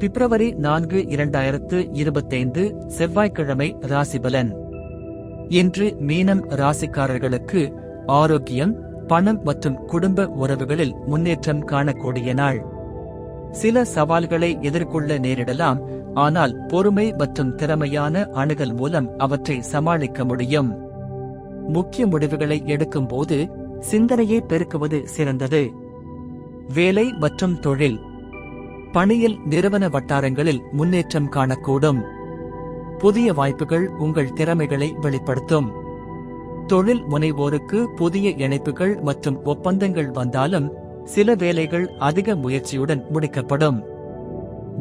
பிப்ரவரி நான்கு இரண்டாயிரத்து இருபத்தைந்து செவ்வாய்க்கிழமை ராசிபலன். இன்று மீனம் ராசிக்காரர்களுக்கு ஆரோக்கியம் பணம் மற்றும் குடும்ப உறவுகளில் முன்னேற்றம் காணக்கூடிய நாள். சில சவால்களை எதிர்கொள்ள நேரிடலாம் ஆனால் பொறுமை மற்றும் திறமையான அணுகல் மூலம் அவற்றை சமாளிக்க முடியும். முக்கிய முடிவுகளை எடுக்கும்போது சிந்தனையை பெருக்குவது சிறந்தது. வேலை மற்றும் தொழில் பணியில் நிறுவன வட்டாரங்களில் முன்னேற்றம் காணக்கூடும். புதிய வாய்ப்புகள் உங்கள் திறமைகளை வெளிப்படுத்தும். தொழில் முனைவோருக்கு புதிய இணைப்புகள் மற்றும் ஒப்பந்தங்கள் வந்தாலும் சில வேலைகள் அதிக முயற்சியுடன் முடிக்கப்படும்.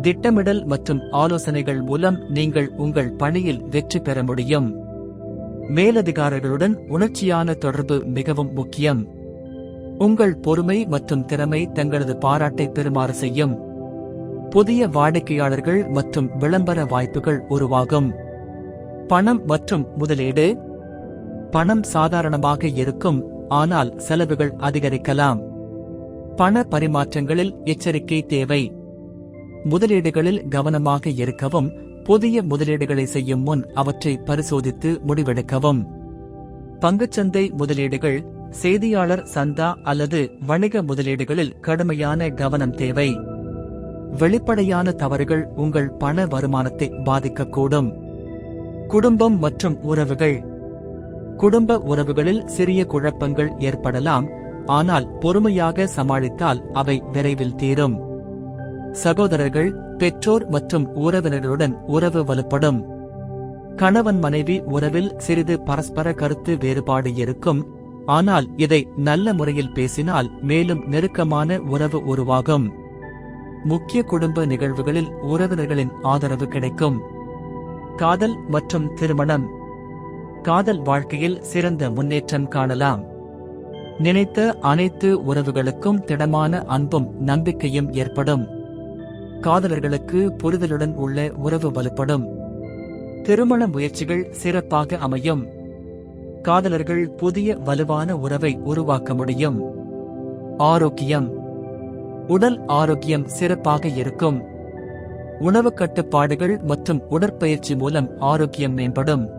திட்டமிடல் மற்றும் ஆலோசனைகள் மூலம் நீங்கள் உங்கள் பணியில் வெற்றி பெற முடியும். மேலதிகாரிகளுடன் உணர்ச்சியான தொடர்பு மிகவும் முக்கியம். உங்கள் பொறுமை மற்றும் திறமை தங்களது பாராட்டை பெறுமாறு செய்யும். புதிய வாடிக்கையாளர்கள் மற்றும் விளம்பர வாய்ப்புகள் உருவாகும். பணம் மற்றும் முதலீடு. பணம் சாதாரணமாக இருக்கும் ஆனால் செலவுகள் அதிகரிக்கலாம். பண பரிமாற்றங்களில் எச்சரிக்கை தேவை. முதலீடுகளில் கவனமாக இருக்கவும் புதிய முதலீடுகளை செய்யும் முன் அவற்றை பரிசோதித்து முடிவெடுக்கவும். பங்குச்சந்தை முதலீடுகள் செய்தியாளர் சந்தா அல்லது வணிக முதலீடுகளில் கடுமையான கவனம் தேவை. வெளிப்படையான தவறுகள் உங்கள் பண வருமானத்தை பாதிக்கக்கூடும். குடும்பம் மற்றும் உறவுகள். குடும்ப உறவுகளில் சிறிய குழப்பங்கள் ஏற்படலாம் ஆனால் பொறுமையாக சமாளித்தால் அவை விரைவில் தீரும். சகோதரர்கள் பெற்றோர் மற்றும் உறவினர்களுடன் உறவு வலுப்படும். கணவன் மனைவி உறவில் சிறிது பரஸ்பர கருத்து வேறுபாடு இருக்கும் ஆனால் இதை நல்ல முறையில் பேசினால் மேலும் நெருக்கமான உறவு உருவாகும். முக்கிய குடும்ப நிகழ்வுகளில் உறவினர்களின் ஆதரவு கிடைக்கும். காதல் மற்றும் திருமணம். காதல் வாழ்க்கையில் சிறந்த முன்னேற்றம் காணலாம். நினைத்த அனைத்து உறவுகளுக்கும் திடமான அன்பும் நம்பிக்கையும் ஏற்படும். காதலர்களுக்கு புரிதலுடன் உள்ள உறவு வலுப்படும். திருமண முயற்சிகள் சிறப்பாக அமையும். காதலர்கள் புதிய வலுவான உறவை உருவாக்க முடியும். ஆரோக்கியம் உடல் ஆரோக்கியம் சிறப்பாக இருக்கும். உணவு கட்டுப்பாடுகள் மற்றும் உடற்பயிற்சி மூலம் ஆரோக்கியம் மேம்படும்.